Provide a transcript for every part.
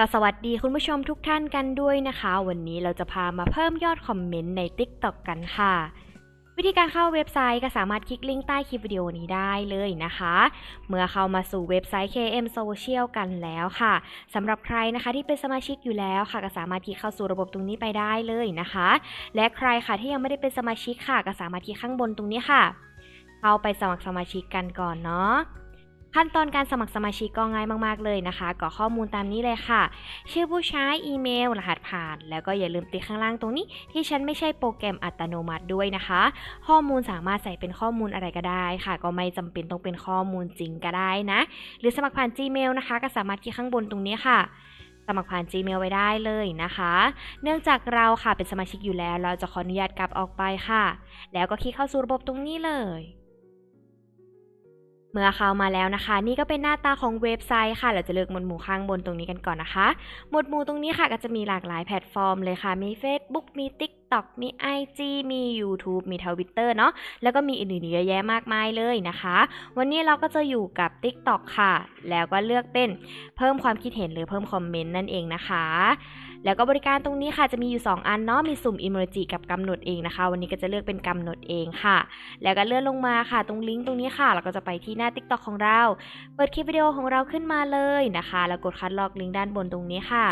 ก็สวัสดีคุณผู้ชมทุกท่านกันด้วยนะคะ วันนี้เราจะพามาเพิ่มยอดคอมเมนต์ใน TikTok กันค่ะ วิธีการเข้าเว็บไซต์ก็สามารถคลิกลิงก์ใต้คลิปวิดีโอนี้ได้เลยนะคะ เมื่อเข้ามาสู่เว็บไซต์ KM Social กันแล้วค่ะสำหรับใครนะคะที่เป็นสมาชิกอยู่แล้วค่ะ ก็สามารถคลิกเข้าสู่ระบบตรงนี้ไปได้เลยนะคะ และใครค่ะที่ยังไม่ได้เป็นสมาชิกค่ะ ก็สามารถคลิกข้างบนตรงนี้ค่ะ เข้าไปสมัครสมาชิกกันก่อนเนาะ ขั้นตอนการสมัครสมาชิกก็ง่ายมาก ๆ เลยนะคะกรอกข้อมูลตามนี้เลยค่ะ ชื่อผู้ใช้ อีเมล รหัสผ่าน แล้วก็อย่าลืมติดข้างล่างตรงนี้ ที่ฉันไม่ใช่โปรแกรมอัตโนมัติด้วยนะคะ ข้อมูลสามารถใส่เป็นข้อมูลอะไรก็ได้ค่ะ ก็ไม่จำเป็นต้องเป็นข้อมูลจริงก็ได้นะ หรือสมัครผ่าน Gmail นะคะ ก็สามารถคลิกข้างบนตรงนี้ค่ะสมัครผ่าน Gmail ไว้ได้เลยนะคะ เนื่องจากเราค่ะเป็นสมาชิกอยู่แล้ว เราจะขออนุญาตกลับออกไปค่ะ แล้วก็คลิกเข้าสู่ระบบตรงนี้เลย เมื่อเข้ามาแล้วนะคะ นี่ก็เป็นหน้าตาของเว็บไซต์ค่ะ เราจะเลือกหมวดหมู่ข้างบนตรงนี้กันก่อนนะคะ หมวดหมู่ตรงนี้ค่ะก็จะมีหลากหลายแพลตฟอร์มเลยค่ะ มี Facebook มี TikTok มี IG มี YouTube มี Twitter เนาะแล้วก็มีอื่นๆเยอะแยะมากมายเลยนะคะ วันนี้เราก็จะอยู่กับ TikTok ค่ะ แล้วก็เลือกเป็นเพิ่มความคิดเห็นหรือเพิ่มคอมเมนต์นั่นเองนะคะ แล้วก็บริการตรงนี้ค่ะจะมีอยู่ 2 อันเนาะมีสุ่มอิมเมอร์จิกับกำหนดเองนะคะ วันนี้ก็จะเลือกเป็นกำหนดเองค่ะ แล้วก็เลื่อนลงมาค่ะ ตรงลิงก์ตรงนี้ค่ะเราก็จะไปที่หน้า TikTok ของเรา เปิดคลิปวิดีโอของเราขึ้นมาเลยนะคะ แล้วกดคัดลอกลิงก์ด้านบนตรงนี้ค่ะ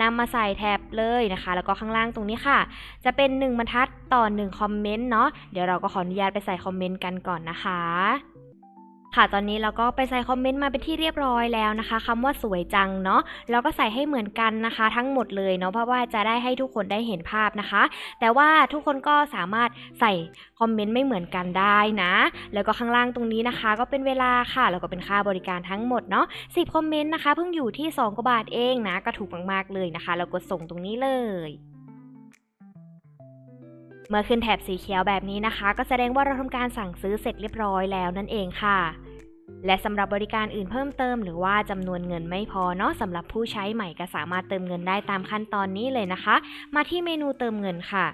นำมาใส่แท็บเลยนะคะ แล้วก็ข้างล่างตรงนี้ค่ะ จะเป็น 1 บรรทัดต่อ 1 คอมเมนต์เนาะเดี๋ยวเราก็ขออนุญาตไปใส่คอมเมนต์กันก่อนนะคะ ค่ะตอนนี้เราก็ไปใส่คอมเมนต์มาเป็นที่เรียบร้อยแล้วนะคะคำว่าสวยจังเนาะเราก็ใส่ให้เหมือนกันนะคะ ทั้งหมดเลยเนาะเพราะว่าจะได้ให้ทุกคนได้เห็นภาพนะคะ แต่ว่าทุกคนก็สามารถใส่คอมเมนต์ไม่เหมือนกันได้นะ แล้วก็ข้างล่างตรงนี้นะคะ ก็เป็นเวลาค่ะแล้วก็เป็นค่าบริการทั้งหมดเนาะ10คอมเมนต์นะคะเพิ่งอยู่ที่2กว่าบาทเองนะก็ถูกมากๆเลยนะคะแล้วกดส่งตรงนี้เลยเมื่อขึ้นแถบสีเขียวแบบนี้นะคะ ก็แสดงว่าเราทำการสั่งซื้อเสร็จเรียบร้อยแล้วนั่นเองค่ะ และสำหรับบริการอื่นเพิ่มเติม หรือว่าจำนวนเงินไม่พอเนาะสำหรับผู้ใช้ใหม่ก็สามารถเติมเงินได้ตามขั้นตอนนี้เลยนะคะ มาที่เมนูเติมเงินค่ะ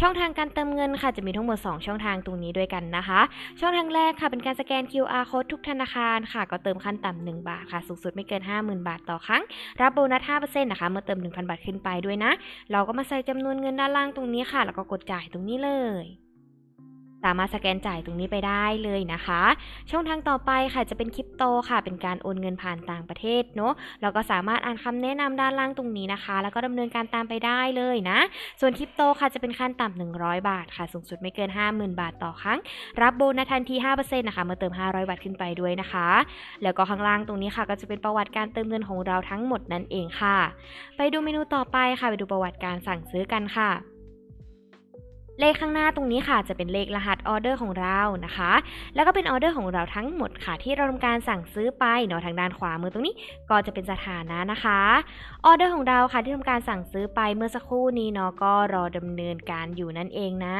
ช่องทางการเติมเงินค่ะจะมีทั้งหมด 2 ช่องทางตรงนี้ด้วยกันนะคะ ช่องทางแรกค่ะเป็นการสแกน QR code ทุกธนาคารค่ะ ก็เติมขั้นต่ำ1บาทค่ะ สูงสุดไม่เกิน 50,000 บาทต่อครั้ง รับโบนัส5%นะคะ เมื่อเติม 1,000 บาทขึ้นไปด้วยนะ เราก็มาใส่จำนวนเงินด้านล่างตรงนี้ค่ะ แล้วก็กดจ่ายตรงนี้เลย สามารถสแกนจ่ายตรงนี้ไปได้เลยนะคะ ช่องทางต่อไปค่ะจะเป็นคริปโตค่ะ เป็นการโอนเงินผ่านต่างประเทศเนาะเราก็สามารถอ่านคำแนะนำด้านล่างตรงนี้นะคะ แล้วก็ดำเนินการตามไปได้เลยนะ ส่วนคริปโตค่ะจะเป็นขั้นต่ำ100 บาทค่ะ สูงสุดไม่เกิน 50,000 บาทต่อครั้ง รับโบนัสทันที 5%นะคะเมื่อเติม 500 บาทขึ้นไปด้วยนะคะ แล้วก็ข้างล่างตรงนี้ค่ะก็จะเป็นประวัติการเติมเงินของเราทั้งหมดนั่นเองค่ะ ไปดูเมนูต่อไปค่ะ ไปดูประวัติการสั่งซื้อกันค่ะ เลขข้างหน้าตรงนี้ค่ะ จะเป็นเลขรหัสออเดอร์ของเรานะคะ แล้วก็เป็นออเดอร์ของเราทั้งหมดค่ะ ที่เราทำการสั่งซื้อไปเนาะทางด้านขวามือตรงนี้ก็จะเป็นสถานะนะคะออเดอร์ของเราค่ะที่ทำการสั่งซื้อไปเมื่อสักครู่นี้เนาะก็รอดำเนินการอยู่นั่นเองนะ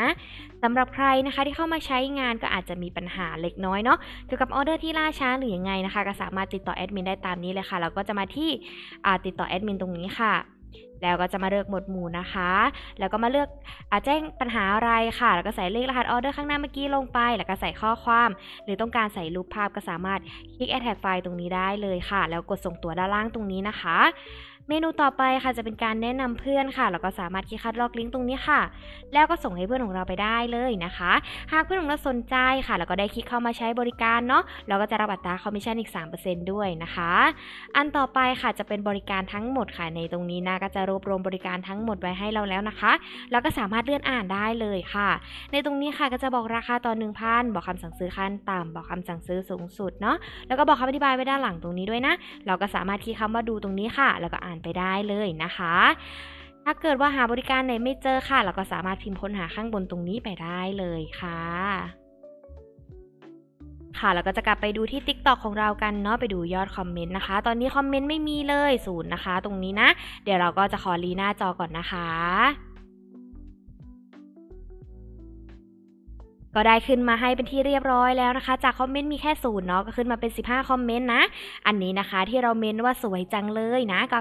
สำหรับใครนะคะที่เข้ามาใช้งานก็อาจจะมีปัญหาเล็กน้อยเนาะเกี่ยวกับออเดอร์ที่ล่าช้าหรือยังไงนะคะ ก็สามารถติดต่อแอดมินได้ตามนี้เลยค่ะแล้วก็จะมาที่ติดต่อแอดมินตรงนี้ค่ะ แล้วก็จะมาเลือกหมวดหมู่นะคะ แล้วก็มาเลือกอาแจ้งปัญหาอะไรค่ะ แล้วก็ใส่เลขรหัสออเดอร์ข้างหน้าเมื่อกี้ลงไป แล้วก็ใส่ข้อความ หรือต้องการใส่รูปภาพก็สามารถคลิก add tag ไฟล์ตรงนี้ได้เลยค่ะ แล้วกดส่งตัวด้านล่างตรงนี้นะคะ เมนูต่อไปค่ะจะเป็นการแนะนำเพื่อนค่ะแล้วก็สามารถคลิกคัดลอกลิงก์ตรงนี้ค่ะ แล้วก็ส่งให้เพื่อนของเราไปได้เลยนะคะ หากเพื่อนของเราสนใจค่ะ แล้วก็ได้คลิกเข้ามาใช้บริการเนาะเราก็จะรับอัตราคอมมิชชั่นอีก 3%ด้วยนะคะ อันต่อไปค่ะจะเป็นบริการทั้งหมดค่ะในตรงนี้นะก็จะรวบรวมบริการทั้งหมดไว้ให้เราแล้วนะคะ แล้วก็สามารถเลื่อนอ่านได้เลยค่ะ ในตรงนี้ค่ะก็จะบอกราคาต่อ1,000บอกคำสั่งซื้อขั้นต่ำบอกคำสั่งซื้อสูงสุดเนาะแล้วก็บอกคำอธิบายไว้ด้านหลังตรงนี้ด้วยนะ เราก็สามารถคลิกคำว่าดูตรงนี้ค่ะ แล้วก็อ่านไปได้เลยนะคะ ถ้าเกิดว่าหาบริการไหนไม่เจอค่ะ เราก็สามารถพิมพ์ค้นหาข้างบนตรงนี้ไปได้เลยค่ะ ค่ะแล้วก็จะกลับไปดูที่ TikTok ของเรากันเนาะไปดูยอดคอมเมนต์นะคะ ตอนนี้คอมเมนต์ไม่มีเลยศูนย์นะคะ ตรงนี้นะ เดี๋ยวเราก็จะขอรีหน้าจอก่อนนะคะ ก็ได้ขึ้นมาให้เป็นที่เรียบร้อยแล้วนะคะ จากคอมเมนต์มีแค่ศูนย์เนาะก็ขึ้นมาเป็น 15 คอมเมนต์นะ อันนี้นะคะที่เราเมนว่าสวยจังเลยนะก็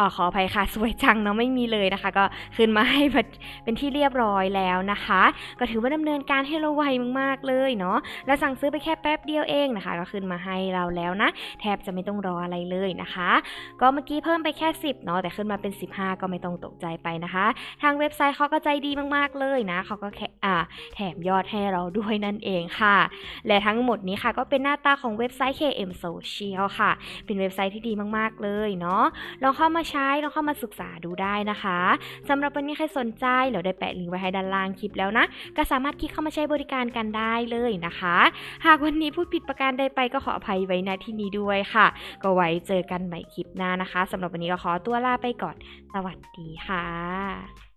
อ๋อขออภัยค่ะสวยจังเนาะไม่มีเลยนะคะ ก็ขึ้นมาให้เป็นที่เรียบร้อยแล้วนะคะ ก็ถือว่าดำเนินการให้เราไวมากๆเลยเนาะและสั่งซื้อไปแค่แป๊บเดียวเองนะคะ ก็ขึ้นมาให้เราแล้วนะ แทบจะไม่ต้องรออะไรเลยนะคะ ก็เมื่อกี้เพิ่มไปแค่ 10เนาะแต่ขึ้นมาเป็น 15 ก็ไม่ต้องตกใจไปนะคะ ทางเว็บไซต์เขาก็ใจดีมากๆเลยนะเขาก็แค่แถมยอดให้เราด้วยนั่นเองค่ะ และทั้งหมดนี้ค่ะก็เป็นหน้าตาของเว็บไซต์ KM Social ค่ะ เป็นเว็บไซต์ที่ดีมากๆเลยเนาะลองเข้ามาใช้ลองเข้ามาศึกษาดูได้นะคะสำหรับวันนี้ใครสนใจเราได้แปะลิงก์ไว้ให้ด้านล่างคลิปแล้วนะ ก็สามารถคลิกเข้ามาใช้บริการกันได้เลยนะคะ หากวันนี้พูดผิดประการใดไปก็ขออภัยไว้ณที่นี้ด้วยค่ะ ก็ไว้เจอกันใหม่คลิปหน้านะคะสำหรับวันนี้ก็ขอตัวลาไปก่อน สวัสดีค่ะ